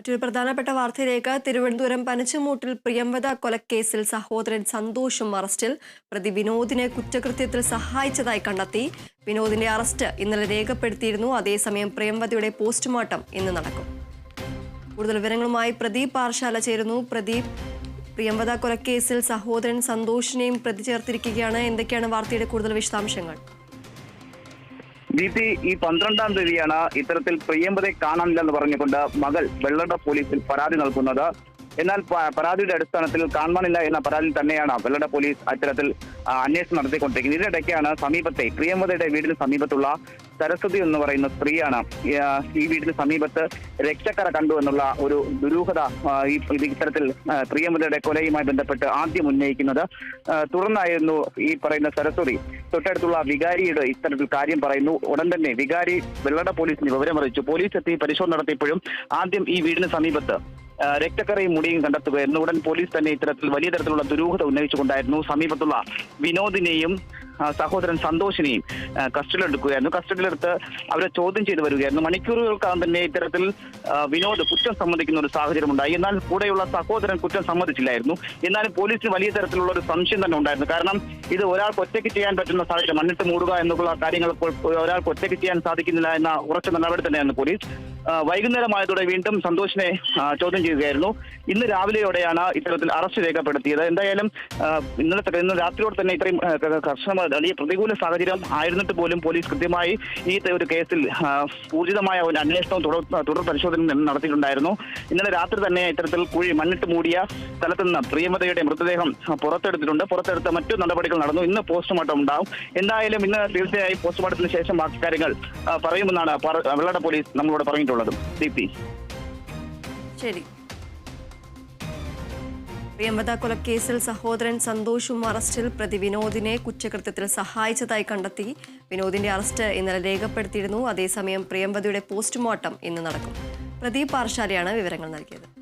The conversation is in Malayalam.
മറ്റൊരു പ്രധാനപ്പെട്ട വാർത്തയിലേക്ക്. തിരുവനന്തപുരം പനച്ചമൂട്ടിൽ പ്രിയംവത കൊലക്കേസിൽ സഹോദരൻ സന്തോഷും അറസ്റ്റിൽ. പ്രതി വിനോദിനെ കുറ്റകൃത്യത്തിൽ സഹായിച്ചതായി കണ്ടെത്തി. വിനോദിന്റെ അറസ്റ്റ് ഇന്നലെ രേഖപ്പെടുത്തിയിരുന്നു. അതേസമയം പ്രിയംവതയുടെ പോസ്റ്റ്മോർട്ടം ഇന്ന് നടക്കും. കൂടുതൽ വിവരങ്ങളുമായി പ്രദീപ് പാർശാല ചേരുന്നു. പ്രദീപ് പ്രിയംവത കൊലക്കേസിൽ സഹോദരൻ സന്തോഷിനെയും പ്രതി ചേർത്തിരിക്കുകയാണ്. എന്തൊക്കെയാണ് വാർത്തയുടെ കൂടുതൽ വിശദാംശങ്ങൾ? ദീപ്തി ഈ പന്ത്രണ്ടാം തീയതിയാണ് ഇത്തരത്തിൽ പ്രിയമ്പതയെ കാണാനില്ലെന്ന് പറഞ്ഞുകൊണ്ട് മകൾ വെള്ളട പോലീസിൽ പരാതി നൽകുന്നത്. എന്നാൽ പരാതിയുടെ അടിസ്ഥാനത്തിൽ കാണാനില്ല എന്ന പരാതി തന്നെയാണ് വെള്ളട പോലീസ് അത്തരത്തിൽ അന്വേഷണം നടത്തിക്കൊണ്ടിരിക്കുന്നത്. ഇതിനിടയ്ക്കാണ് സമീപത്തെ പ്രിയമതയുടെ വീടിന് സമീപത്തുള്ള സരസ്വതി എന്ന് പറയുന്ന സ്ത്രീയാണ് ഈ, വീടിന് സമീപത്ത് രക്ഷക്കര കണ്ടു എന്നുള്ള ഒരു ദുരൂഹത ഈ ഇത് ഇത്തരത്തിൽ പ്രിയമതയുടെ കൊലയുമായി ബന്ധപ്പെട്ട് ആദ്യം ഉന്നയിക്കുന്നത്. തുടർന്നായിരുന്നു ഈ പറയുന്ന സരസ്വതി. തൊട്ടടുത്തുള്ള വികാരിയുടെ ഇത്തരത്തിൽ കാര്യം പറയുന്നു. ഉടൻ തന്നെ വികാരി വെള്ളട പോലീസിന് വിവരമറിയിച്ചു. പോലീസ് എത്തി പരിശോധന നടത്തിയപ്പോഴും ആദ്യം ഈ വീടിന് സമീപത്ത് രക്തക്കറയും മുടിയും കണ്ടെത്തുകയായിരുന്നു. ഉടൻ പോലീസ് തന്നെ ഇത്തരത്തിൽ വലിയ തരത്തിലുള്ള ദുരൂഹത ഉന്നയിച്ചുകൊണ്ടായിരുന്നു. സമീപത്തുള്ള വിനോദിനെയും സഹോദരൻ സന്തോഷിനെയും കസ്റ്റഡിയിൽ കസ്റ്റഡിയിലെടുക്കുകയായിരുന്നു. കസ്റ്റഡിയിലെടുത്ത് അവരെ ചോദ്യം ചെയ്തു വരികയായിരുന്നു. മണിക്കൂറുകൾക്കകം തന്നെ ഇത്തരത്തിൽ വിനോദ് കുറ്റം സമ്മതിക്കുന്ന ഒരു സാഹചര്യം ഉണ്ടായി എന്നാൽ കൂടെയുള്ള സഹോദരൻ കുറ്റം സമ്മതിച്ചില്ലായിരുന്നു. എന്നാലും പോലീസിന് വലിയ തരത്തിലുള്ള ഒരു സംശയം തന്നെ ഉണ്ടായിരുന്നു. കാരണം ഇത് ഒരാൾക്ക് ഒറ്റയ്ക്ക് ചെയ്യാൻ പറ്റുന്ന സാഹചര്യം. മണ്ണിട്ട് മൂടുക എന്നുള്ള കാര്യങ്ങൾ ഒരാൾക്ക് ഒറ്റയ്ക്ക് ചെയ്യാൻ സാധിക്കുന്നില്ല എന്ന ഉറച്ച നിലപാട് തന്നെയാണ് പോലീസ്. വൈകുന്നേരമായതോടെ വീണ്ടും സന്തോഷിനെ ചോദ്യം ചെയ്യുകയായിരുന്നു. ഇന്ന് രാവിലെയോടെയാണ് ഇത്തരത്തിൽ അറസ്റ്റ് രേഖപ്പെടുത്തിയത്. എന്തായാലും ഇന്നലെ ഇന്ന് രാത്രിയോടെ തന്നെ ഇത്രയും കർശന വലിയ പ്രതികൂല സാഹചര്യം ആയിരുന്നിട്ട് പോലും പോലീസ് കൃത്യമായി ഈ ഒരു കേസിൽ ഊർജിതമായ ഒരു അന്വേഷണവും തുടർ പരിശോധന നടത്തിയിട്ടുണ്ടായിരുന്നു. ഇന്നലെ രാത്രി തന്നെ ഇത്തരത്തിൽ കുഴി മണ്ണിട്ട് മൂടിയ സ്ഥലത്ത് നിന്ന് പ്രിയമതയുടെ മൃതദേഹം പുറത്തെടുത്തിട്ടുണ്ട്. പുറത്തെടുത്ത മറ്റു നടപടികൾ നടന്നു. ഇന്ന് പോസ്റ്റ്മോർട്ടം ഉണ്ടാവും. എന്തായാലും ഇന്ന് തീർച്ചയായും പോസ്റ്റ്മോർട്ടത്തിന് ശേഷം ബാക്കി കാര്യങ്ങൾ പറയുമെന്നാണ് പറ- വെള്ളട പോലീസ് നമ്മളോട് പറഞ്ഞിട്ടുള്ളത്. ദീപ്തി ശരി. പ്രിയമ്പത കൊലക്കേസിൽ സഹോദരൻ സന്തോഷും അറസ്റ്റിൽ പ്രതി വിനോദിനെ കുറ്റകൃത്യത്തിൽ സഹായിച്ചതായി കണ്ടെത്തി. വിനോദിന്റെ അറസ്റ്റ് ഇന്നലെ രേഖപ്പെടുത്തിയിരുന്നു. അതേസമയം പ്രിയംവദയുടെ പോസ്റ്റ്മോർട്ടം ഇന്ന് നടക്കും. പ്രദീപ് പാർശാലയാണ് വിവരങ്ങൾ നൽകിയത്.